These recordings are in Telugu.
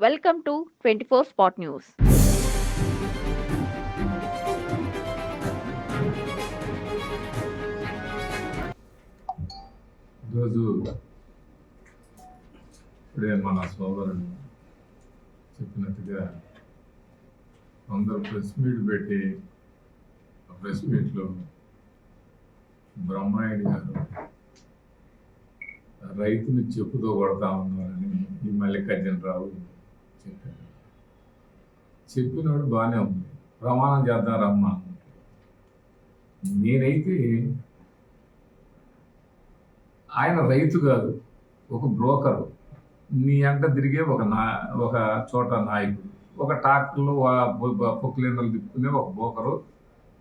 Welcome to twenty four spot news ఈరోజు ఇప్పుడే మన సోదరుడు చెప్పినట్టుగా అందరూ ప్రెస్ మీట్ పెట్టి ఆ ప్రెస్ మీట్లో బ్రహ్మాయుడు గారు రైతుని చెప్పుతో కొడతా ఉన్నారని ఈ మల్లికార్జునరావు చెప్పాడు. చెప్పినోడు బాగానే ఉంది. ప్రమాణం చేద్దాం రమ్మా నేనైతే ఆయన రైతు కాదు ఒక బ్రోకరు. నీ అంట తిరిగే ఒక నా ఒక చోట నాయకుడు ఒక ట్రాక్టర్లు పొక్కులేందలు తిప్పుకునే ఒక బ్రోకరు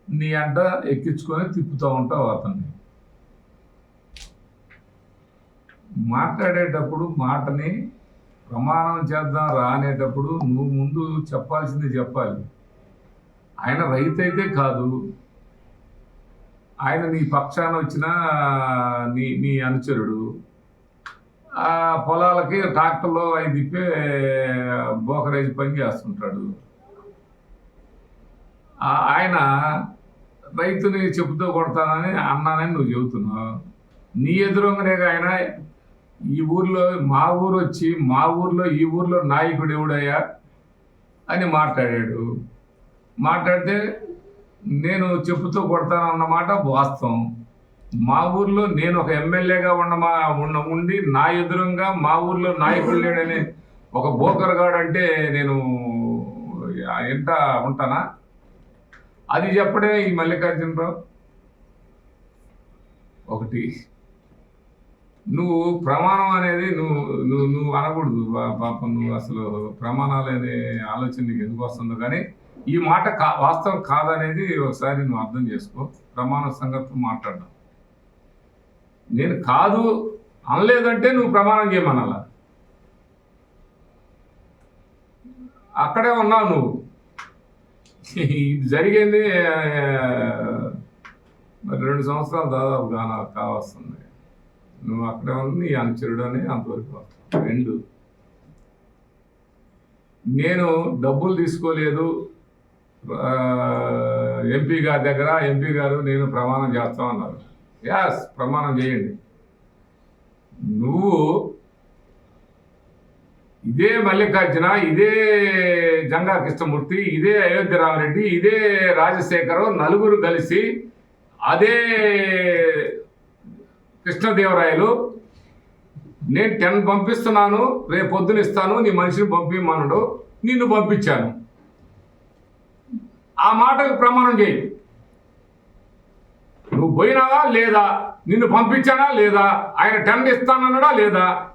నీ అంట ఎక్కించుకొని తిప్పుతూ ఉంటావు అతన్ని. మాట్లాడేటప్పుడు మాటని ప్రమాణం చేద్దాం రా అనేటప్పుడు నువ్వు ముందు చెప్పాల్సింది చెప్పాలి. ఆయన రైతు అయితే కాదు. ఆయన నీ పక్షాన వచ్చిన నీ నీ అనుచరుడు. ఆ పొలాలకి ట్రాక్టర్లో అవి తిప్పే బోకరేజ్ పని చేస్తుంటాడు. ఆయన రైతుని చెప్పుతో కొడతానని అన్నానని నువ్వు చెబుతున్నావు. నీ ఎదురుగానే ఆయన ఈ ఊర్లో మా ఊరు వచ్చి మా ఊర్లో ఈ ఊర్లో నాయకుడు ఎవడయ్యా? అని మాట్లాడాడు. మాట్లాడితే నేను చెప్పుతో కొడతానన్నమాట వాస్తవం. మా ఊర్లో నేను ఒక ఎమ్మెల్యేగా ఉండమా ఉన్న ఉండి నా ఎదురుగా మా ఊర్లో నాయకుడు లేడని ఒక బోకర్గాడు అంటే నేను ఎంత ఉంటానా? అది చెప్పడే ఈ మల్లికార్జునరావు. ఒకటి. నువ్వు ప్రమాణం అనేది నువ్వు నువ్వు నువ్వు అనకూడదు పాపం నువ్వు అసలు ప్రమాణాలు అనే ఆలోచన నీకు ఎందుకు వస్తుందో. కానీ ఈ మాట కా వాస్తవం కాదనేది ఒకసారి నువ్వు అర్థం చేసుకో. ప్రమాణ సంగతి మాట్లాడడం. నేను కాదు అనలేదంటే నువ్వు ప్రమాణం చేయమనాల? అక్కడే ఉన్నావు నువ్వు. ఇది జరిగింది మరి రెండు సంవత్సరాలు దాదాపుగా కావస్తుంది. నువ్వు అక్కడ ఉంది నీ అనుచరుడు అని అంతవరకు వస్తావు. రెండు. నేను డబ్బులు తీసుకోలేదు. ఎంపీ గారి దగ్గర ఎంపీ గారు నేను ప్రమాణం చేస్తామన్నారు యాస్ ప్రమాణం చేయండి. నువ్వు ఇదే మల్లికార్జున ఇదే జంగా కృష్ణమూర్తి ఇదే అయోధ్య రామరెడ్డి ఇదే రాజశేఖరం నలుగురు కలిసి అదే కృష్ణదేవరాయలు నేను టెన్ పంపిస్తున్నాను రేపు పొద్దున ఇస్తాను నీ మనిషిని పంపించమన్నాడు నిన్ను పంపించాను. ఆ మాటకు ప్రమాణం చేయి. నువ్వు పోయినావా లేదా? నిన్ను పంపించానా లేదా? ఆయన టెన్ ఇస్తానన్నాడా లేదా?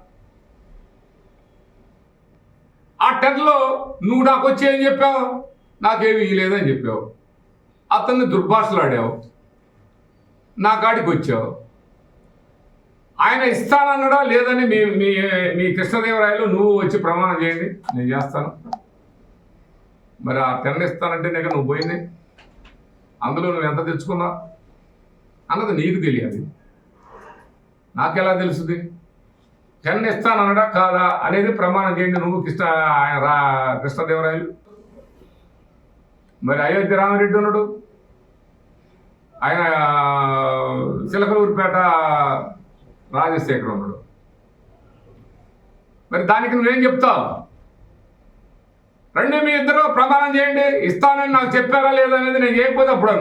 ఆ టెన్లో నువ్వు నాకు వచ్చి ఏం చెప్పావు? నాకేమి ఇవ్వలేదని చెప్పావు. అతన్ని దుర్భాషలాడావు. నా కాడికి వచ్చావు. ఆయన ఇస్తానన్నాడా లేదని మీ మీ మీ కృష్ణదేవరాయలు నువ్వు వచ్చి ప్రమాణం చేయండి నేను చేస్తాను. మరి ఆ టెన్ ఇస్తానంటే నీకు నువ్వు పోయింది. అందులో నువ్వు ఎంత తెచ్చుకున్నావు అన్నది నీకు తెలియాలి. నాకెలా తెలుసుది? టెన్ ఇస్తానన్నాడా కాదా అనేది ప్రమాణం చేయండి నువ్వు కృష్ణ ఆయన రా కృష్ణదేవరాయలు. మరి అయోధ్య రామరెడ్డి ఉన్నాడు. ఆయన చిలకలూరుపేట రాజశేఖర్ ఉన్నాడు మరి దానికి నువ్వేం చెప్తావు? రండి మీ ఇద్దరు ప్రమాణం చేయండి ఇస్తానని నాకు చెప్పారా లేదా అనేది నేను చేయకపోతే అప్పుడు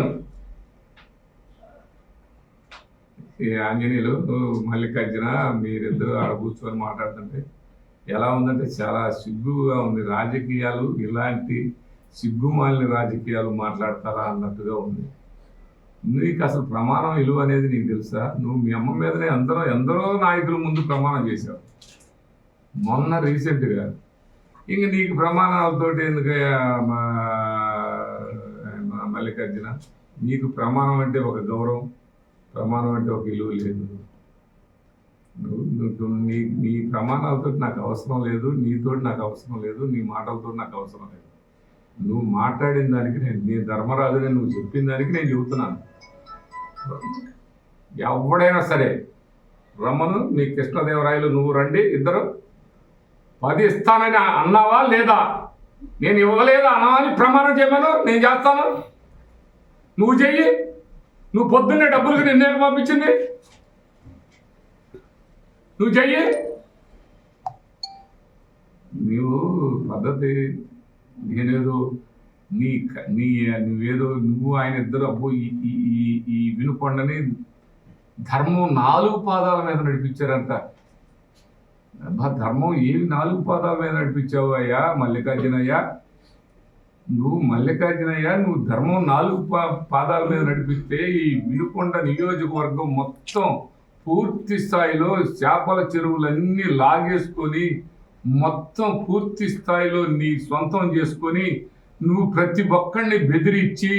ఈ ఆంజనేయులు మల్లికార్జున మీరిద్దరు ఆడ కూర్చొని మాట్లాడుతుంటే ఎలా ఉందంటే చాలా సిగ్గుగా ఉంది. రాజకీయాలు ఇలాంటి సిగ్గుమాలిన రాజకీయాలు మాట్లాడతారా అన్నట్టుగా ఉంది. నీకు అసలు ప్రమాణం విలువ అనేది నీకు తెలుసా? నువ్వు మీ అమ్మ మీదనే అందరూ ఎందరో నాయకుల ముందు ప్రమాణం చేశావు. మొన్న రీసెంట్గా. ఇంక నీకు ప్రమాణాలతోటి ఎందుకు మా మల్లికార్జున? నీకు ప్రమాణం అంటే ఒక గౌరవం ప్రమాణం అంటే ఒక విలువ లేదు. నువ్వు నీ నీ ప్రమాణాలతో నాకు అవసరం లేదు నీతోటి నాకు అవసరం లేదు నీ మాటలతో నాకు అవసరం లేదు. నువ్వు మాట్లాడిన దానికి నేను నీ ధర్మరాజుని నువ్వు చెప్పిన దానికి నేను చెబుతున్నాను. ఎవడైనా సరే రమ్మను నీ కృష్ణదేవరాయలు నువ్వు రండి ఇద్దరు. పది ఇస్తానని అన్నావా లేదా? నేను ఇవ్వలేదా అన్నా అని ప్రమాణం చేయమను నేను చేస్తాను. నువ్వు చెయ్యి. నువ్వు పొద్దున్నే డబ్బులకి నిన్నే పంపించింది. నువ్వు చెయ్యి. నీవు పద్ధతి నేనేదో నీ నీ నువ్వేదో నువ్వు ఆయన ఇద్దరు అబ్బో ఈ ఈ- ఈ- వినుకొండని ధర్మం నాలుగు పాదాల మీద నడిపించారంట. అబ్బా ధర్మం ఏమి నాలుగు పాదాల మీద నడిపించావు అయ్యా మల్లికార్జునయ్యా? నువ్వు మల్లికార్జునయ్యా నువ్వు ధర్మం నాలుగు పా పాదాల మీద నడిపిస్తే ఈ వినుకొండ నియోజకవర్గం మొత్తం పూర్తి స్థాయిలో చేపల చెరువులన్నీ లాగేసుకొని మొత్తం పూర్తి స్థాయిలో నీ సొంతం చేసుకొని నువ్వు ప్రతి ఒక్కడిని బెదిరించి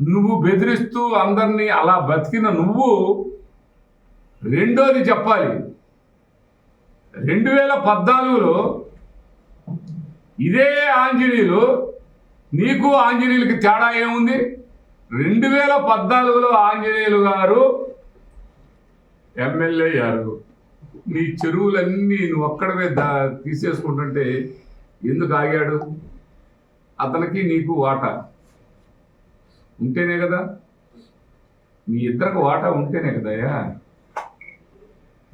నువ్వు బెదిరిస్తూ అందరినీ అలా బతికిన నువ్వు రెండోది చెప్పాలి. రెండు వేల పద్నాలుగులో ఇదే ఆంజనేయులు నీకు ఆంజనేయులకి తేడా ఏముంది? రెండు వేల పద్నాలుగులో ఆంజనేయులు గారు ఎమ్మెల్యే గారు నీ చెరువులన్నీ నువ్వు ఒక్కడవే దా తీసేసుకుంటుంటే ఎందుకు ఆగాడు? అతనికి నీకు వాటా? ఉంటేనే కదా? మీ ఇద్దరికి వాటా ఉంటేనే కదయ్యా?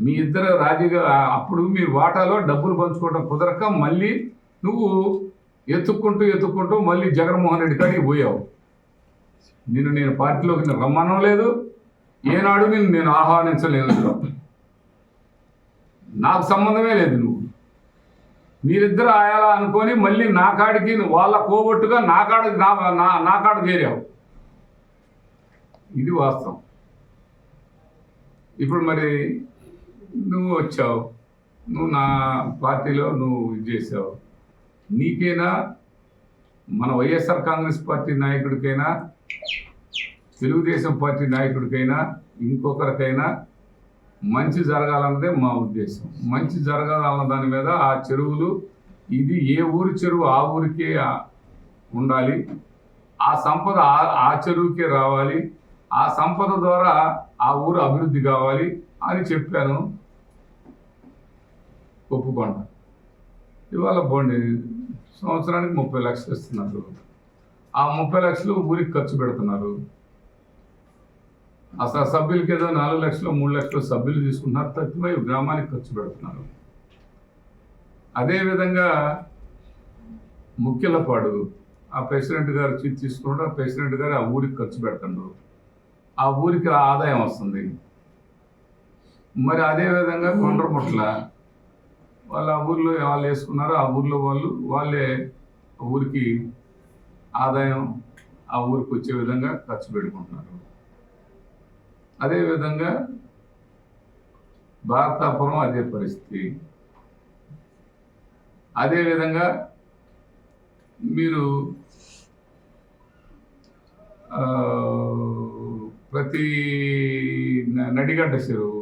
మీ ఇద్దరు రాజీగా అప్పుడు మీ వాటాలో డబ్బులు పంచుకోవడం కుదరక మళ్ళీ నువ్వు ఎత్తుక్కుంటూ ఎత్తుక్కుంటూ మళ్ళీ జగన్మోహన్ రెడ్డి కాడికి పోయావు. నిన్ను నేను పార్టీలోకి రమ్మనం లేదు. ఏనాడు నిన్ను నేను ఆహ్వానించలేదు నాకు సంబంధమే లేదు నువ్వు. మీరిద్దరు ఆయాలా అనుకొని మళ్ళీ నా కాడికి వాళ్ళ కోబొట్టుగా నా కాడ నా నా- కాడ చేరావు. ఇది వాస్తవం. ఇప్పుడు మరి నువ్వు వచ్చావు. నువ్వు నా పార్టీలో నువ్వు ఇది చేసావు. నీకైనా? మన వైఎస్ఆర్ కాంగ్రెస్ పార్టీ నాయకుడికైనా తెలుగుదేశం పార్టీ నాయకుడికైనా ఇంకొకరికైనా మంచి జరగాలన్నదే మా ఉద్దేశం. మంచి జరగాలన్న దాని మీద ఆ చెరువులు ఇది ఏ ఊరి చెరువు ఆ ఊరికే ఉండాలి. ఆ సంపద ఆ- ఆ చెరువుకే రావాలి. ఆ సంపద ద్వారా ఆ ఊరు అభివృద్ధి కావాలి అని చెప్పాను. ఒప్పుకొండ ఇవాళ బోండి సంవత్సరానికి ముప్పై లక్షలు ఇస్తున్నారు ఆ ముప్పై లక్షలు ఊరికి ఖర్చు పెడుతున్నారు. అసలు సభ్యులకి ఏదో నాలుగు లక్షలు మూడు లక్షలు సభ్యులు తీసుకుంటున్నారు తప్పిపోయి గ్రామానికి ఖర్చు పెడుతున్నారు. అదేవిధంగా ముఖ్యలపాడు ఆ ప్రెసిడెంట్ గారు తీసుకున్నాడు తీసుకుంటే ఆ ప్రెసిడెంట్ గారు ఆ ఊరికి ఖర్చు పెడుతున్నారు ఆ ఊరికి ఆదాయం వస్తుంది. మరి అదేవిధంగా కొండ్రముట్ల వాళ్ళు ఆ ఊర్లో వాళ్ళు వేసుకున్నారు ఆ ఊర్లో వాళ్ళు వాళ్ళే ఊరికి ఆదాయం ఆ ఊరికి వచ్చే విధంగా ఖర్చు పెట్టుకుంటున్నారు. అదేవిధంగా భారతాపురం అదే పరిస్థితి. అదేవిధంగా మీరు ప్రతి నడిగడ్డ చెరువు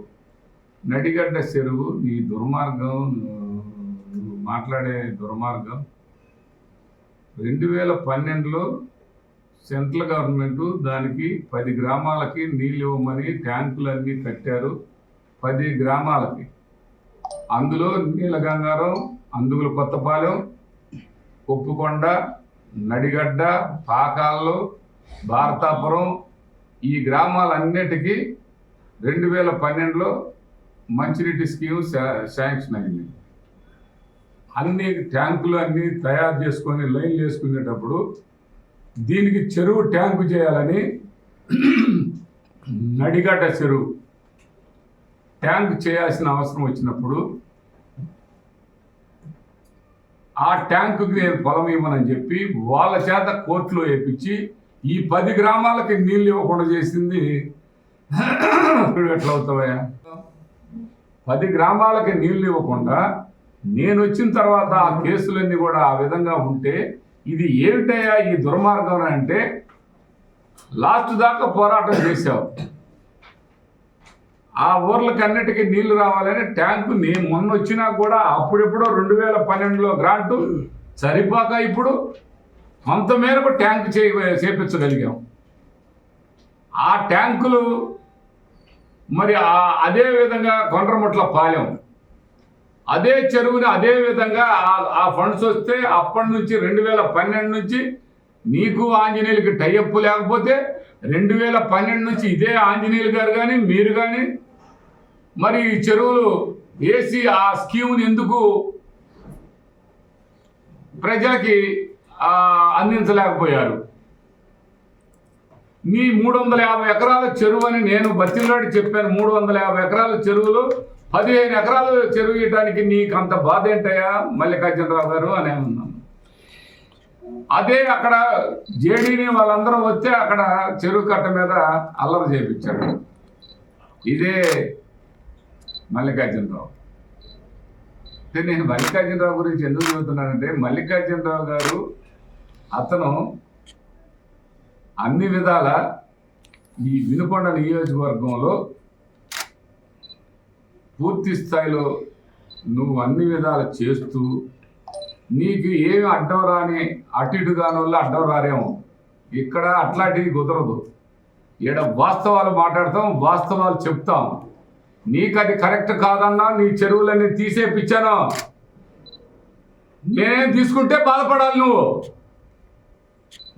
నడిగడ్డ చెరువు నీ దుర్మార్గం నువ్వు మాట్లాడే దుర్మార్గం రెండు వేల పన్నెండులో సెంట్రల్ గవర్నమెంట్ దానికి పది గ్రామాలకి నీళ్ళు ఇవ్వమని ట్యాంకులన్నీ కట్టారు. పది గ్రామాలకి. అందులో నీలగంగారం అందుగుల కొత్తపాలెం ఉప్పుకొండ నడిగడ్డ పాకాళ్ళు భారతాపురం ఈ గ్రామాలన్నిటికీ రెండు వేల పన్నెండులో మంచినీటి స్కీమ్ శా- శాంక్షన్ అయింది. అన్ని ట్యాంకులు అన్నీ తయారు చేసుకొని లైన్లు వేసుకునేటప్పుడు దీనికి చెరువు ట్యాంకు చేయాలని నడిగడ్డ చెరువు ట్యాంక్ చేయాల్సిన అవసరం వచ్చినప్పుడు ఆ ట్యాంకుకి నేను పొలం ఇవ్వనని చెప్పి వాళ్ళ చేత కోర్టులో వేపించి ఈ పది గ్రామాలకి నీళ్ళు ఇవ్వకుండా చేసింది. ఎట్లా అవుతావయ్యా? పది గ్రామాలకి నీళ్ళు ఇవ్వకుండా నేను వచ్చిన తర్వాత ఆ కేసులన్నీ కూడా ఆ విధంగా ఉంటే ఇది ఏమిటయ్యా ఈ దుర్మార్గం అంటే లాస్ట్ దాకా పోరాటం చేశావు. ఆ ఊర్లకన్నిటికీ నీళ్ళు రావాలని ట్యాంకు నేను మొన్న వచ్చినా కూడా అప్పుడెప్పుడో రెండు వేల పన్నెండులో గ్రాంటు సరిపోక ఇప్పుడు కొంత మేరకు ట్యాంక్ చే చేపించగలిగాం. ఆ ట్యాంకులు మరి అదే విధంగా కొండ్రముట్ల పాలెం. అదే చెరువుని అదే విధంగా ఆ- ఫండ్స్ వస్తే అప్పటి నుంచి రెండు వేల పన్నెండు నుంచి నీకు ఆంజనేయులకి టైఅప్ లేకపోతే రెండు వేల పన్నెండు నుంచి ఇదే ఆంజనేయులు గారు కానీ మీరు కానీ మరి ఈ చెరువులు వేసి ఆ స్కీమ్ని ఎందుకు ప్రజలకి అందించలేకపోయారు? మీ మూడు వందల యాభై ఎకరాల చెరువు అని నేను బతిలాడి చెప్పాను. మూడు వందల యాభై ఎకరాల చెరువులు పదిహేను ఎకరాలు చెరువు ఇవ్వడానికి నీకు అంత బాధ ఏంటయ్యా మల్లికార్జునరావు గారు అని అన్నాను అదే అక్కడ జేడీని వాళ్ళందరూ వస్తే అక్కడ చెరువు కట్ట మీద అల్లరి చేపించాడు ఇదే మల్లికార్జునరావు. అంటే నేను మల్లికార్జునరావు గురించి ఎందుకు చెబుతున్నానంటే మల్లికార్జునరావు గారు అతను అన్ని విధాల ఈ వినుకొండ నియోజకవర్గంలో పూర్తి స్థాయిలో నువ్వు అన్ని విధాలు చేస్తూ నీకు ఏమి అడ్డం రాని అటు ఇటు కాని అడ్డం రారేమో. ఇక్కడ అట్లాంటివి కుదరదు. ఈడ వాస్తవాలు మాట్లాడతాం వాస్తవాలు చెప్తాం. నీకు అది కరెక్ట్ కాదన్నా నీ చెరువులన్నీ తీసేపిచ్చాను నేనేం తీసుకుంటే బాధపడాలి నువ్వు?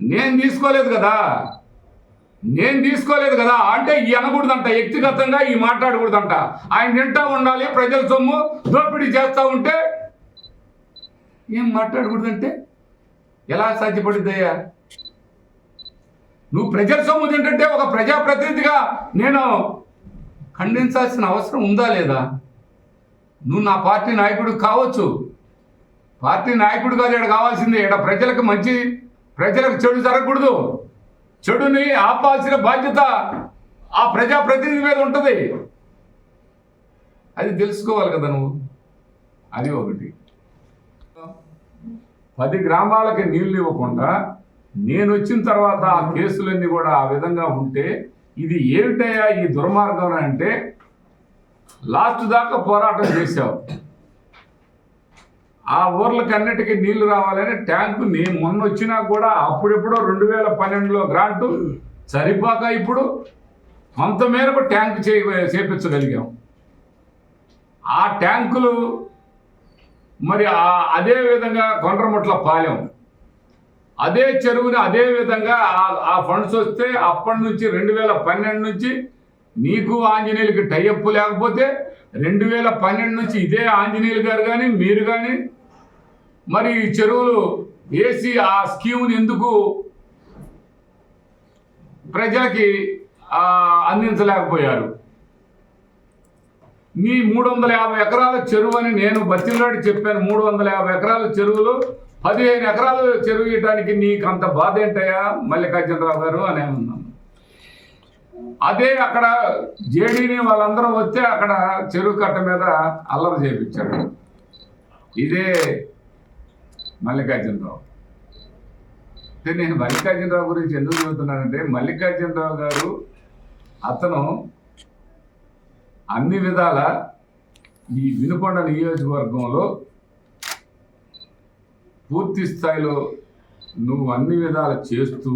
నేను తీసుకోలేదు కదా? నేను తీసుకోలేదు కదా అంటే ఈ అనకూడదంట వ్యక్తిగతంగా ఈ మాట్లాడకూడదంట. ఆయన వింటా ఉండాలి ప్రజల సొమ్ము దోపిడీ చేస్తూ ఉంటే ఏం మాట్లాడకూడదంటే? ఎలా సాధ్యపడుద్దయ్యా? నువ్వు ప్రజల సొమ్ము తింటుంటే ఒక ప్రజాప్రతినిధిగా నేను ఖండించాల్సిన అవసరం ఉందా లేదా? నువ్వు నా పార్టీ నాయకుడు కావచ్చు. పార్టీ నాయకుడు కాదు ఇక్కడ కావాల్సింది. ఇక్కడ ప్రజలకు మంచి ప్రజలకు చెడు జరగకూడదు. చెడుని ఆపాల్సిన బాధ్యత ఆ ప్రజాప్రతినిధి మీద ఉంటుంది. అది తెలుసుకోవాలి కదా నువ్వు. అది ఒకటి. పది గ్రామాలకి నీళ్ళు ఇవ్వకుండా నేను వచ్చిన తర్వాత ఆ కేసులన్నీ కూడా ఆ విధంగా ఉంటే ఇది ఏమిటయ్యా ఈ దుర్మార్గం అంటే లాస్ట్ దాకా పోరాటం చేశావు. ఆ ఊర్లకి అన్నిటికీ నీళ్ళు రావాలని ట్యాంకుని మొన్న వచ్చినా కూడా అప్పుడెప్పుడో రెండు వేల పన్నెండులో గ్రాంటు సరిపోక ఇప్పుడు కొంత మేరకు ట్యాంక్ చే చేపించగలిగాం. ఆ ట్యాంకులు మరి ఆ- అదే విధంగా కొండ్రముట్ల పాలెం. అదే చెరువుని అదే విధంగా ఆ- ఆ ఫండ్స్ వస్తే అప్పటి నుంచి రెండు వేల పన్నెండు నుంచి నీకు ఆంజనేయులకి టైఅప్ లేకపోతే రెండు వేల పన్నెండు నుంచి ఇదే ఆంజనేయులు గారు కానీ మీరు కానీ మరి ఈ చెరువులు వేసి ఆ స్కీమ్ని ఎందుకు ప్రజలకి అందించలేకపోయారు? మీ మూడు వందల యాభై ఎకరాల చెరువు అని నేను బతిలాడి చెప్పాను. మూడు వందల యాభై ఎకరాల చెరువులు పదిహేను ఎకరాలు చెరువు ఇవ్వడానికి నీకు అంత బాధ ఏంటయ్యా? మల్లికార్జునరావు గారు అనే ఉన్నాను అదే అక్కడ జేడీని వాళ్ళందరూ వస్తే అక్కడ చెరువు కట్ట మీద అల్లరి చేపించాడు ఇదే మల్లికార్జునరావు. అంటే నేను మల్లికార్జునరావు గురించి ఎందుకు చెబుతున్నానంటే మల్లికార్జునరావు గారు అతను అన్ని విధాల ఈ వినుకొండ నియోజకవర్గంలో పూర్తి స్థాయిలో నువ్వు అన్ని విధాలు చేస్తూ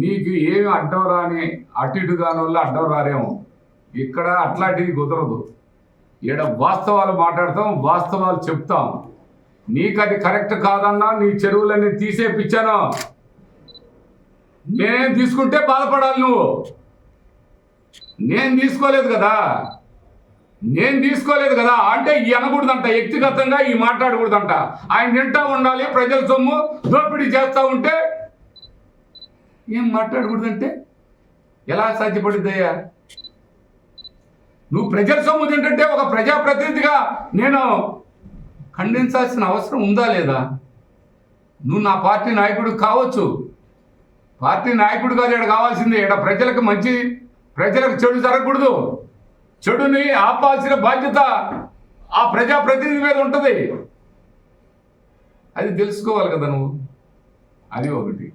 నీకు ఏమి అడ్డం రాని అటు ఇటు కాని అడ్డం రారేమో. ఇక్కడ అట్లాంటివి కుదరదు. ఈడ వాస్తవాలు మాట్లాడతాం వాస్తవాలు చెప్తాం. నీకు అది కరెక్ట్ కాదన్నా నీ చెరువులన్నీ తీసేపిచ్చాను నేనేం తీసుకుంటే బాధపడాలి నువ్వు. నేను తీసుకోలేదు కదా. నేను తీసుకోలేదు కదా అంటే ఈ అనకూడదంట వ్యక్తిగతంగా ఈ మాట్లాడకూడదంట. ఆయన తింటా ఉండాలి ప్రజల సొమ్ము దోపిడీ చేస్తూ ఉంటే ఏం మాట్లాడకూడదంటే? ఎలా సాధ్యపడుద్దయ్యా? నువ్వు ప్రజల సొమ్ము తింటుంటే ఒక ప్రజాప్రతినిధిగా నేను ఖండించాల్సిన అవసరం ఉందా లేదా? నువ్వు నా పార్టీ నాయకుడు కావచ్చు. పార్టీ నాయకుడు కాదు ఇక్కడ కావాల్సింది ఇక్కడ ప్రజలకు మంచి ప్రజలకు చెడు జరగకూడదు. చెడుని ఆపాల్సిన బాధ్యత ఆ ప్రజాప్రతినిధి మీద ఉంటుంది. అది తెలుసుకోవాలి కదా నువ్వు. అది ఒకటి.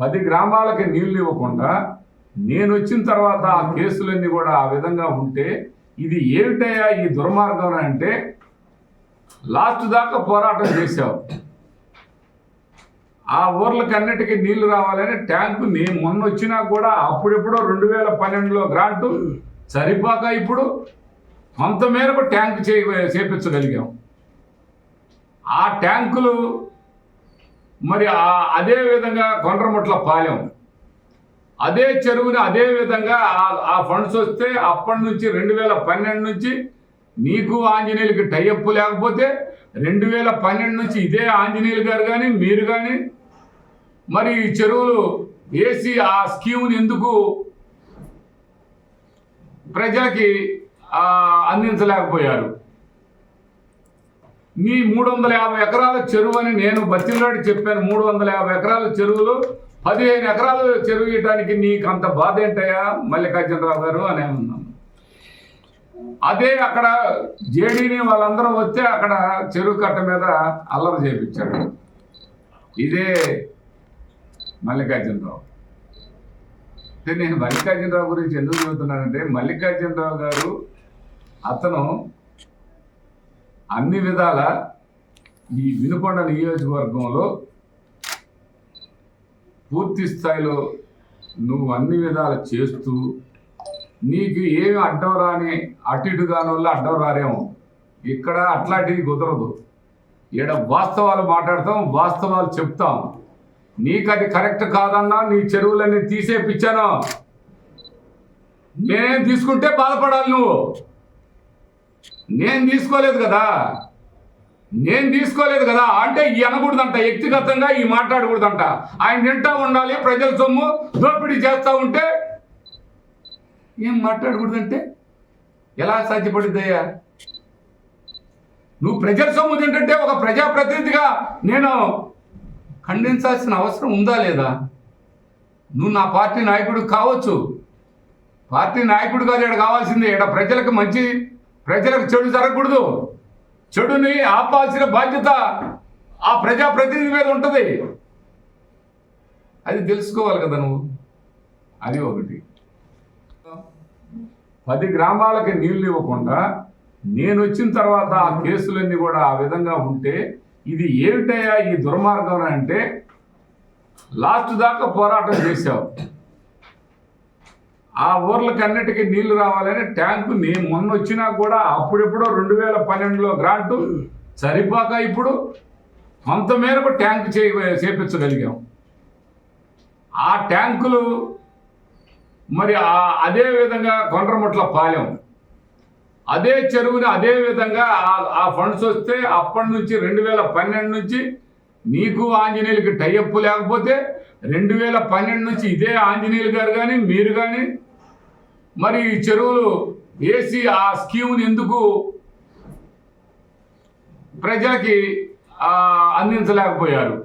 పది గ్రామాలకి నీళ్ళు ఇవ్వకుండా నేను వచ్చిన తర్వాత ఆ కేసులన్నీ కూడా ఆ విధంగా ఉంటే ఇది ఏమిటయ్యా ఈ దుర్మార్గం అంటే? లాస్ట్ దాకా పోరాటం చేశావు. ఆ ఊర్లకి అన్నిటికీ నీళ్ళు రావాలని ట్యాంకు నీ మొన్న వచ్చినా కూడా అప్పుడెప్పుడో రెండు వేల పన్నెండులో గ్రాంటు సరిపోక ఇప్పుడు కొంత మేరకు ట్యాంక్ చే చేపించగలిగాం. ఆ ట్యాంకులు మరి అదే విధంగా కొండ్రముట్ల పాలెం అదే చెరువుని అదే విధంగా ఆ- ఫండ్స్ వస్తే అప్పటి నుంచి రెండు వేల పన్నెండు నుంచి నీకు ఆంజనేయులకి టైఅప్ లేకపోతే రెండు వేల పన్నెండు నుంచి ఇదే ఆంజనేయులు గారు కానీ మీరు కానీ మరి ఈ చెరువులు వేసి ఆ స్కీమ్ని ఎందుకు ప్రజలకి అందించలేకపోయారు? మీ మూడు వందల యాభై ఎకరాల చెరువు అని నేను బతిలాడి చెప్పాను. మూడు వందల యాభై ఎకరాల చెరువులు పదిహేను ఎకరాలు చెరువు ఇవ్వడానికి నీకు అంత బాధ ఏంటయ్యా మల్లికార్జునరావు గారు అని ఉన్నాం అదే అక్కడ జేడీని వాళ్ళందరూ వస్తే అక్కడ చెరువు కట్ట మీద అల్లరి చేపించాడు. ఇదే మల్లికార్జునరావు. నేను మల్లికార్జునరావు గురించి ఎందుకు చెబుతున్నానంటే మల్లికార్జునరావు గారు అతను అన్ని విధాల ఈ వినుకొండ నియోజకవర్గంలో పూర్తి స్థాయిలో నువ్వు అన్ని విధాలు చేస్తూ నీకు ఏమి అడ్డం రాని అటు ఇటు కాని వల్ల అడ్డం రారేమో. ఇక్కడ అట్లాంటివి కుదరదు. ఈడ వాస్తవాలు మాట్లాడతాం వాస్తవాలు చెప్తాం. నీకు అది కరెక్ట్ కాదన్నా నీ చెరువులన్నీ తీసేపిచ్చాను నేనేం తీసుకుంటే బాధపడాలి నువ్వు? నేను తీసుకోలేదు కదా? నేను తీసుకోలేదు కదా అంటే ఈ అనకూడదంట వ్యక్తిగతంగా ఈ మాట్లాడకూడదంట. ఆయన తింటా ఉండాలి ప్రజల సొమ్ము దోపిడీ చేస్తూ ఉంటే ఏం మాట్లాడకూడదంటే? ఎలా సాధ్యపడుద్దయ్యా? నువ్వు ప్రజల సొమ్ము తింటుంటే ఒక ప్రజాప్రతినిధిగా నేను ఖండించాల్సిన అవసరం ఉందా లేదా? నువ్వు నా పార్టీ నాయకుడు కావచ్చు. పార్టీ నాయకుడు కాదు ఇక్కడ కావాల్సింది ఇక్కడ ప్రజలకు మంచి ప్రజలకు చెడు జరగకూడదు. చెడుని ఆపాల్సిన బాధ్యత ఆ ప్రజాప్రతినిధి మీద ఉంటుంది. అది తెలుసుకోవాలి కదా నువ్వు. అది ఒకటి. పది గ్రామాలకి నీళ్ళు ఇవ్వకుండా నేను వచ్చిన తర్వాత ఆ కేసులన్నీ కూడా ఆ విధంగా ఉంటే ఇది ఏమిటయ్యా ఈ దుర్మార్గం అంటే లాస్ట్ దాకా పోరాటం చేశావు. ఆ ఊర్లకి అన్నిటికీ నీళ్ళు రావాలని ట్యాంకు నీ మొన్న వచ్చినా కూడా అప్పుడెప్పుడో రెండు వేల పన్నెండులో గ్రాంటు సరిపోక ఇప్పుడు కొంత మేరకు ట్యాంక్ చే చేపించగలిగాం. ఆ ట్యాంకులు మరి ఆ- అదే విధంగా కొండ్రముట్ల పాలెం. అదే చెరువుని అదే విధంగా ఆ- ఆ ఫండ్స్ వస్తే అప్పటి నుంచి రెండు వేల పన్నెండు నుంచి నీకు ఆంజనేయులకి టైఅప్ లేకపోతే రెండు వేల పన్నెండు నుంచి ఇదే ఆంజనేయులు గారు కానీ మీరు కానీ మరి ఈ చెరువులు వేసి ఆ స్కీమ్ని ఎందుకు ప్రజలకి అందించలేకపోయారు?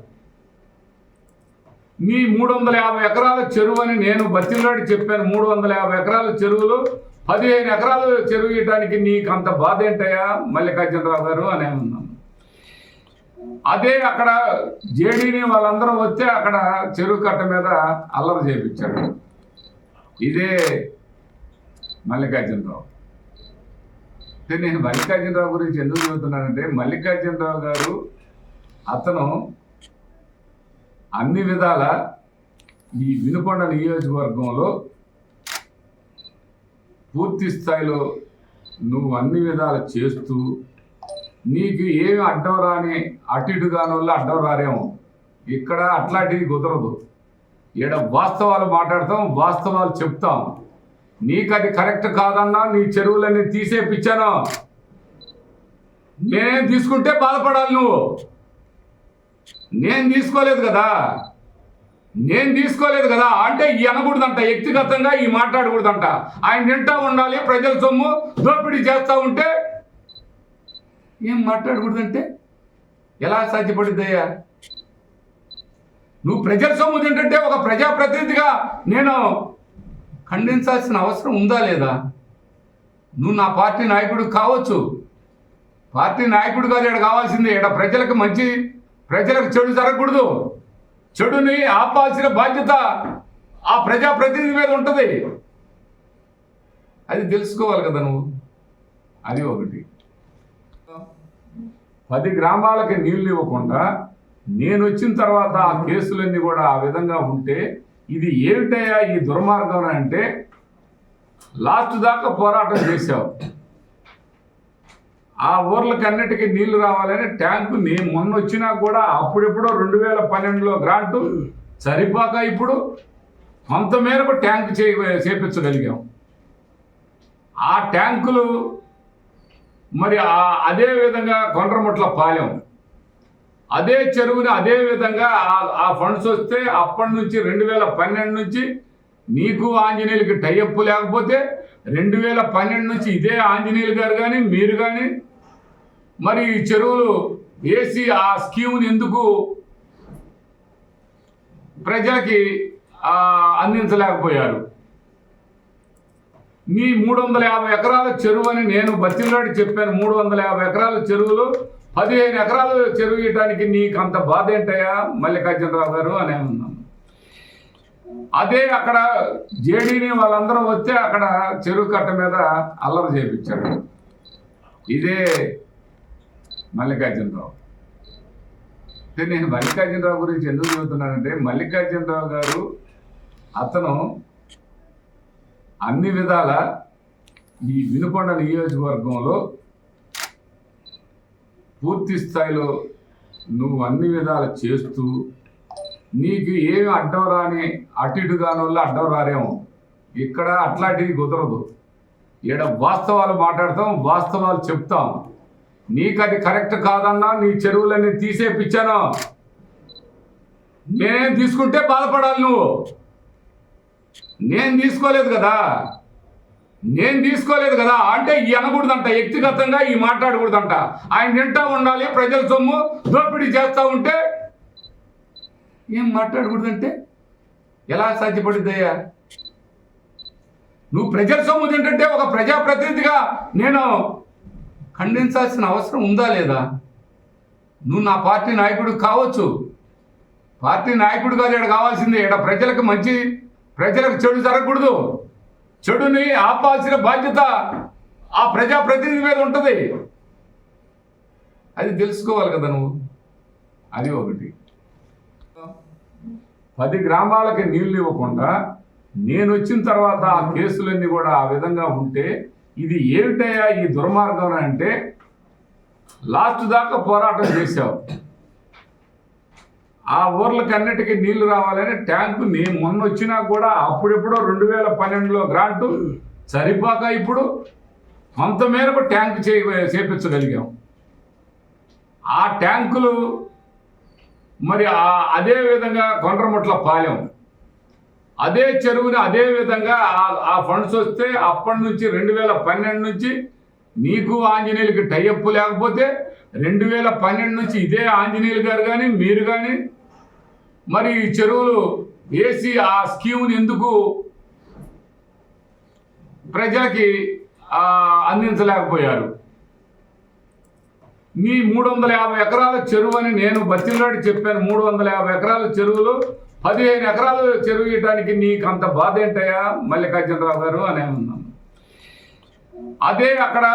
మీ మూడు వందల యాభై ఎకరాల చెరువు అని నేను బతిలాడి చెప్పాను. మూడు వందల యాభై ఎకరాల చెరువులు పదిహేను ఎకరాలు చెరువు ఇవ్వడానికి నీకు అంత బాధ ఏంటయ్యా? మల్లికార్జునరావు గారు అని అన్నాను అదే అక్కడ జేడీని వాళ్ళందరూ వస్తే అక్కడ చెరువు కట్ట మీద అల్లరి చేపించాడు ఇదే మల్లికార్జునరావు. అంటే నేను మల్లికార్జునరావు గురించి ఎందుకు చెబుతున్నానంటే మల్లికార్జునరావు గారు అతను అన్ని విధాల ఈ వినుకొండ నియోజకవర్గంలో పూర్తి స్థాయిలో నువ్వు అన్ని విధాలు చేస్తూ నీకు ఏమి అడ్డం రాని అటు ఇటు కాని అడ్డం రారేమో ఇక్కడ అట్లాంటివి కుదరదు. ఈడ వాస్తవాలు మాట్లాడతాం వాస్తవాలు చెప్తాం. నీకు అది కరెక్ట్ కాదన్నా నీ చెరువులన్నీ తీసేపిచ్చాను నేనేం తీసుకుంటే బాధపడాలి నువ్వు? నేను తీసుకోలేదు కదా? నేను తీసుకోలేదు కదా? అంటే అనకూడదంట వ్యక్తిగతంగా ఈ మాట్లాడకూడదంట. ఆయన తింటా ఉండాలి ప్రజల సొమ్ము దోపిడీ చేస్తూ ఉంటే ఏం మాట్లాడకూడదంటే? ఎలా సాధ్యపడుద్దయ్యా? నువ్వు ప్రజల సొమ్ము తింటుంటే ఒక ప్రజాప్రతినిధిగా నేను ఖండించాల్సిన అవసరం ఉందా లేదా? నువ్వు నా పార్టీ నాయకుడు కావచ్చు. పార్టీ నాయకుడు కాదు ఇక్కడ కావాల్సింది ఇక్కడ ప్రజలకు మంచి ప్రజలకు చెడు జరగకూడదు. చెడుని ఆపాల్సిన బాధ్యత ఆ ప్రజాప్రతినిధి మీద ఉంటుంది. అది తెలుసుకోవాలి కదా నువ్వు. అది ఒకటి. పది గ్రామాలకి నీళ్ళు ఇవ్వకుండా నేను వచ్చిన తర్వాత ఆ కేసులన్నీ కూడా ఆ విధంగా ఉంటే ఇది ఏమిటయ్యా ఈ దుర్మార్గం అంటే లాస్ట్ దాకా పోరాటం చేశావు. ఆ ఊర్లకన్నిటికీ నీళ్ళు రావాలని ట్యాంకుని మొన్న వచ్చినా కూడా అప్పుడెప్పుడో రెండు వేల పన్నెండులో గ్రాంటు సరిపోక ఇప్పుడు కొంత మేరకు ట్యాంకు చే చేపించగలిగాం. ఆ ట్యాంకులు మరి అదే విధంగా కొండ్రముట్ల పాలెం. అదే చెరువుని అదే విధంగా ఆ- ఫండ్స్ వస్తే అప్పటి నుంచి రెండు వేల పన్నెండు నుంచి నీకు ఆంజనేయులకి టైఅప్ లేకపోతే రెండు వేల పన్నెండు నుంచి ఇదే ఆంజనేయులు గారు కానీ మీరు కానీ మరి ఈ చెరువులు వేసి ఆ స్కీమ్ని ఎందుకు ప్రజలకి అందించలేకపోయారు? మీ మూడు వందల యాభై ఎకరాల చెరువు అని నేను బతిలాడి చెప్పాను. మూడు వందల యాభై ఎకరాల చెరువులు పదిహేను ఎకరాలు చెరువు ఇవ్వడానికి నీకు అంత బాధ ఏంటయ్యా మల్లికార్జునరావు గారు అని ఉన్నాం అదే అక్కడ జేడీని వాళ్ళందరూ వస్తే అక్కడ చెరువు కట్ట మీద అల్లరి చేపించాడు ఇదే మల్లికార్జునరావు. అంటే నేను మల్లికార్జునరావు గురించి ఎందుకు చెబుతున్నానంటే మల్లికార్జునరావు గారు అతను అన్ని విధాల ఈ వినుకొండ నియోజకవర్గంలో పూర్తి స్థాయిలో నువ్వు అన్ని విధాలు చేస్తూ నీకు ఏమి అడ్డం రాని అటు ఇటు కాని వల్ల అడ్డం రారేమో. ఇక్కడ అట్లాంటివి కుదరదు. ఈడ వాస్తవాలు మాట్లాడతాం వాస్తవాలు చెప్తాం. నీకు అది కరెక్ట్ కాదన్నా నీ చెరువులన్నీ తీసేపిచ్చాను నేనేం తీసుకుంటే బాధపడాలి నువ్వు? నేను తీసుకోలేదు కదా? నేను తీసుకోలేదు కదా అంటే అనకూడదంట వ్యక్తిగతంగా ఈ మాట్లాడకూడదంట. ఆయన తింటా ఉండాలి ప్రజల సొమ్ము దోపిడీ చేస్తూ ఉంటే ఏం మాట్లాడకూడదంటే? ఎలా సాధ్యపడుద్దయ్యా? నువ్వు ప్రజల సొమ్ము తింటుంటే ఒక ప్రజాప్రతినిధిగా నేను ఖండించాల్సిన అవసరం ఉందా లేదా? నువ్వు నా పార్టీ నాయకుడు కావచ్చు. పార్టీ నాయకుడు కాదు ఇక్కడ కావాల్సింది? ఇక్కడ ప్రజలకు మంచి ప్రజలకు చెడు జరగకూడదు. చెడుని ఆపాల్సిన బాధ్యత ఆ ప్రజాప్రతినిధి మీద ఉంటుంది. అది తెలుసుకోవాలి కదా నువ్వు. అది ఒకటి. పది గ్రామాలకి నీళ్ళు ఇవ్వకుండా నేను వచ్చిన తర్వాత ఆ కేసులన్నీ కూడా ఆ విధంగా ఉంటే ఇది ఏమిటయ్యా ఈ దుర్మార్గం అంటే లాస్ట్ దాకా పోరాటం చేశావు. ఆ ఊర్లకి అన్నిటికీ నీళ్ళు రావాలని ట్యాంకు మొన్న వచ్చినా కూడా అప్పుడెప్పుడో రెండు వేల పన్నెండులో గ్రాంటు సరిపోక ఇప్పుడు కొంత మేరకు ట్యాంక్ చే చేపించగలిగాం. ఆ ట్యాంకులు మరి అదే విధంగా కొండ్రముట్ల పాలెం. అదే చెరువుని అదే విధంగా ఆ- ఆ ఫండ్స్ వస్తే అప్పటి నుంచి రెండు వేల పన్నెండు నుంచి నీకు ఆంజనేయులకి టైఅప్ లేకపోతే రెండు వేల పన్నెండు నుంచి ఇదే ఆంజనేయులు గారు కానీ మీరు కానీ మరి ఈ చెరువులు వేసి ఆ స్కీమ్ని ఎందుకు ప్రజలకి అందించలేకపోయారు? మీ మూడు వందల యాభై ఎకరాల చెరువు అని నేను బతిలాడి చెప్పాను. మూడు వందల యాభై ఎకరాల చెరువులు పదిహేను ఎకరాలు చెరువు ఇవ్వడానికి నీకు అంత బాధ ఏంటయ్యా? మల్లికార్జునరావు గారు అనే అన్నాను అదే అక్కడ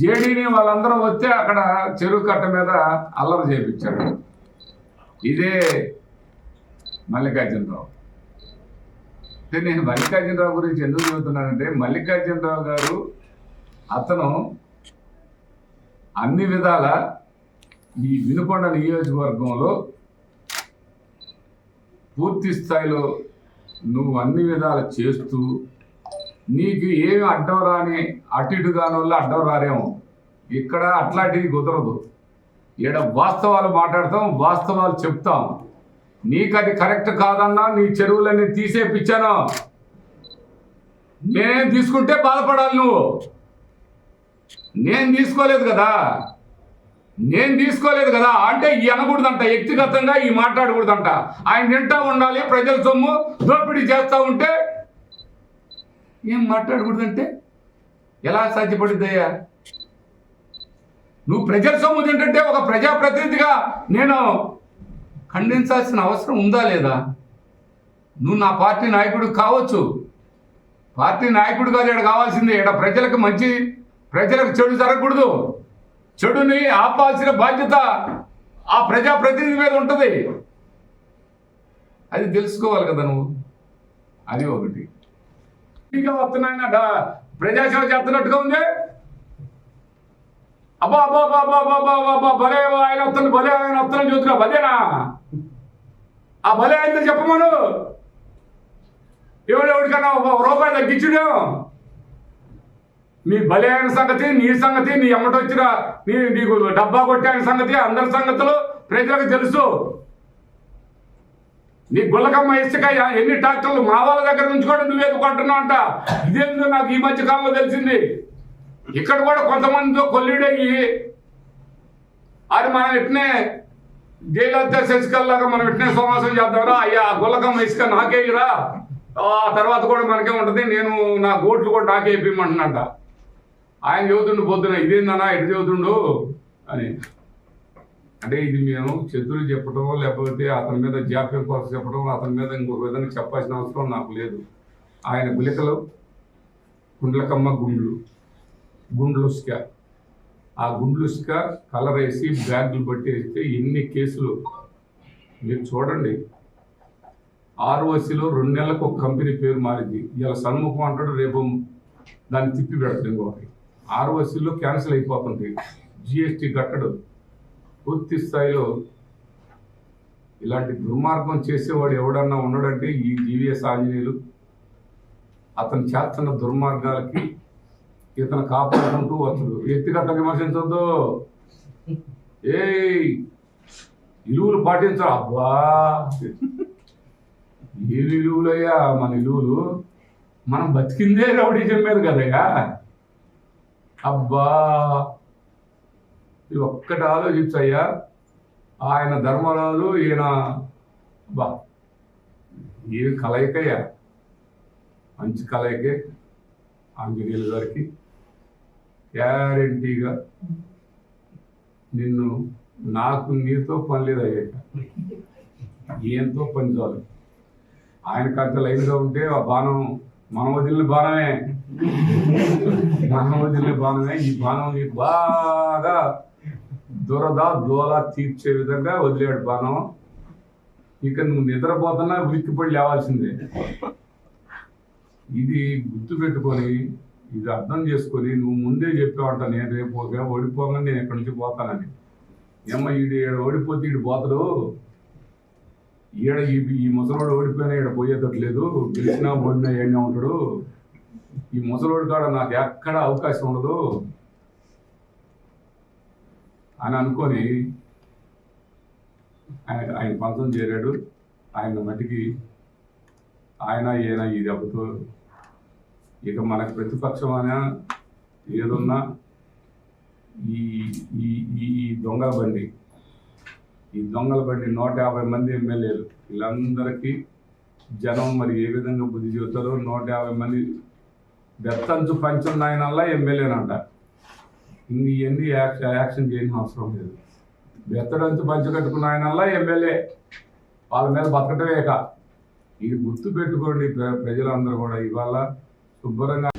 జేడీని వాళ్ళందరూ వస్తే అక్కడ చెరువు కట్ట మీద అల్లరి చేపించాడు ఇదే మల్లికార్జునరావు. అంటే నేను మల్లికార్జునరావు గురించి ఎందుకు చెబుతున్నానంటే మల్లికార్జునరావు గారు అతను అన్ని విధాల ఈ వినుకొండ నియోజకవర్గంలో పూర్తి స్థాయిలో నువ్వు అన్ని విధాలు చేస్తూ నీకు ఏమి అడ్డం రాని అటు ఇటు కాని వల్ల అడ్డం రారేమో. ఇక్కడ అట్లాంటివి కుదరదు. ఈడ వాస్తవాలు మాట్లాడతాం వాస్తవాలు చెప్తాం. నీకు అది కరెక్ట్ కాదన్నా నీ చెరువులన్నీ తీసేపిచ్చాను నేనేం తీసుకుంటే బాధపడాలి నువ్వు? నేను తీసుకోలేదు కదా? నేను తీసుకోలేదు కదా? అంటే ఈ అనకూడదంట వ్యక్తిగతంగా ఈ మాట్లాడకూడదంట. ఆయన తింటా ఉండాలి ప్రజల సొమ్ము దోపిడీ చేస్తూ ఉంటే ఏం మాట్లాడకూడదంటే? ఎలా సాధ్యపడుద్దయ్యా? నువ్వు ప్రజల సొమ్ము తింటుంటే ఒక ప్రజాప్రతినిధిగా నేను ఖండించాల్సిన అవసరం ఉందా లేదా? నువ్వు నా పార్టీ నాయకుడు కావచ్చు. పార్టీ నాయకుడు కాదు ఇక్కడ కావాల్సింది ఇక్కడ ప్రజలకు మంచి ప్రజలకు చెడు జరగకూడదు. చెడుని ఆపాల్సిన బాధ్యత ఆ ప్రజాప్రతినిధి మీద ఉంటుంది. అది తెలుసుకోవాలి కదా నువ్వు. అది ఒకటి. ఇంకా వస్తున్నాయన ప్రజాసేవ చేస్తున్నట్టుగా ఉంది? అబ్బా అబ్బా అబ్బా అబ్బా అబ్బా అబ్బా అబ్బా భలే ఆయన వస్తాను భలే ఆయన వస్తాను చూస్తున్నా భలేనా? ఆ భలే అయిందో చెప్పమను ఎవడెవడికన్నా ఒక రూపాయి తగ్గించుడు. నీ భలే అయిన సంగతి నీ సంగతి నీ ఎమ్మటొచ్చిన నీ నీకు డబ్బా కొట్టిన సంగతి అందరి సంగతులు ప్రజలకు తెలుసు. నీ గుల్లకమ్మ ఇసుక ఎన్ని ట్రాక్టర్లు మా వాళ్ళ దగ్గర కూడా నువ్వేది కొంటున్నావు అంట ఇదేందుకు నాకు ఈ మధ్య కాలంలో తెలిసింది. ఇక్కడ కూడా కొంతమందితో కొల్లుడయ్యి అది మనం ఇట్నే జైలత్య శశికల్లాగా మనం ఇట్నే సమాసం చేద్దాంరా? అయ్యా గుల్లకమ్మ ఇసుక నాకేయిరా ఆ తర్వాత కూడా మనకే ఉంటుంది నేను నా గోట్లు కూడా నాకే ఇప్పిమంటున్నట్ట ఆయన చదువుతుండు పొద్దున ఇదేందనా ఎటు చదువుతుండు? అని. అంటే ఇది మేము చతురు చెప్పడం లేకపోతే అతని మీద జాప్యం కోసం చెప్పడం అతని మీద ఇంకొక విధంగా చెప్పాల్సిన అవసరం నాకు లేదు. ఆయన గులికలు గుండ్లకమ్మ గుండ్లు. గుండ్లుస్క. ఆ గుండ్లుస్క కలర్ వేసి బ్యాగులు పట్టేస్తే ఎన్ని కేసులు? మీరు చూడండి. ఆర్ఓసిలో రెండు నెలలకు ఒక కంపెనీ పేరు మారింది. ఇలా సన్ముఖం అంటాడు రేపు దాన్ని తిప్పి పెడతాడు ఇంకొకటి. ఆర్ఓసిలో క్యాన్సిల్ అయిపోతుంది. జిఎస్టీ కట్టడు. పూర్తి స్థాయిలో ఇలాంటి దుర్మార్గం చేసేవాడు ఎవడన్నా ఉన్నాడంటే ఈ జీవీఎస్ ఆంజనేయులు. అతను చేస్తున్న దుర్మార్గాలకి ఇతను కాపాడుకుంటూ వస్తాడు. వ్యక్తిగత విమర్శించొద్దు. ఏ ఇలువులు పాటించాలి అబ్బా. ఏవి ఇలువులయ్యా మన ఇలువులు? మనం బతికిందే రౌడీ చెప్పేది కదయ్యా. అబ్బా. ఇది ఒక్కటి ఆలోచించయ్యా. ఆయన ధర్మరాజు ఈయన అబ్బా. ఈ కలయికయ్యా? మంచి కలయికే ఆంజనేయులు గారికి గ్యారంటీగా నిన్ను నాకు నీతో పని లేదయ్యాక ఈయనతో పని చాలు. ఆయన కంత లైన్గా ఉంటే ఆ బాణం మనం వదిలిన బాణమే. మనం వదిలిన బాణమే. ఈ బాణం నీకు బాగా దురద దోల తీర్చే విధంగా వదిలేడు బాణం. ఇక నువ్వు నిద్రపోతున్నా ఉలిక్కిపడి లేవాల్సిందే. ఇది గుర్తు పెట్టుకొని ఇది అర్థం చేసుకొని నువ్వు ముందే చెప్పావంట నేను రేపు ఓడిపోగానే నేను ఎక్కడి నుంచి పోతానని. ఏమో ఈడు ఈడ ఓడిపోతే ఈడు పోతాడు? ఈడ ఈ ఈ ముసలోడు ఓడిపోయినా ఈడ పోయేటట్లేదు గెలిచినా ఓడినా ఏడినా ఉంటాడు. ఈ ముసలోడు కాడ నాకు ఎక్కడ అవకాశం ఉండదు. అని అనుకొని ఆయన ఆయన పంతం చేరాడు. ఆయన మట్టికి ఆయన ఈయన ఈ దెబ్బతో ఇక మనకు ప్రతిపక్షం అయినా ఏదున్నా ఈ ఈ ఈ దొంగల బండి ఈ దొంగల బండి నూట యాభై మంది ఎమ్మెల్యేలు. వీళ్ళందరికీ జనం మరి ఏ విధంగా బుద్ధి చెబుతారో నూట యాభై మంది బెత్తంచు పంచున్నాయనల్లా ఎమ్మెల్యేనంట ఇవన్నీ యాక్షన్ యాక్షన్ చేయని అవసరం లేదు. బెత్తడంచు పంచు కట్టుకున్న ఆయనల్లా ఎమ్మెల్యే. వాళ్ళ మీద బతకటమేక. ఇది గుర్తు పెట్టుకోండి ప్ర- ప్రజలందరూ కూడా ఇవాళ శుభ్రంగా